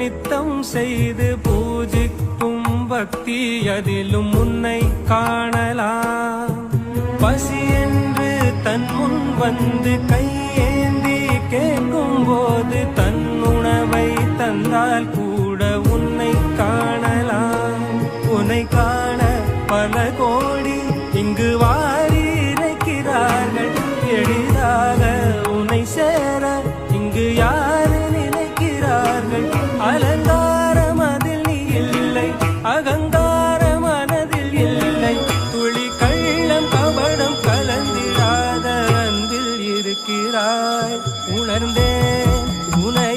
நித்தம் செய்து பூஜிக்கும் பக்தி அதிலும் உன்னை காணலாம். பசி என்று தன் முன் வந்து கையேந்தி கேட்கும் போது தன் உணவை தந்தால் கூட உன்னை காணலாம். உன்னை காண பல கோடி இங்கு வா அகங்கார மனதில் இல்லை. துளி கள்ளம் கபடம் கலந்திராத அன்பில் இருக்கிறாய். உணர்ந்தேன் உணர்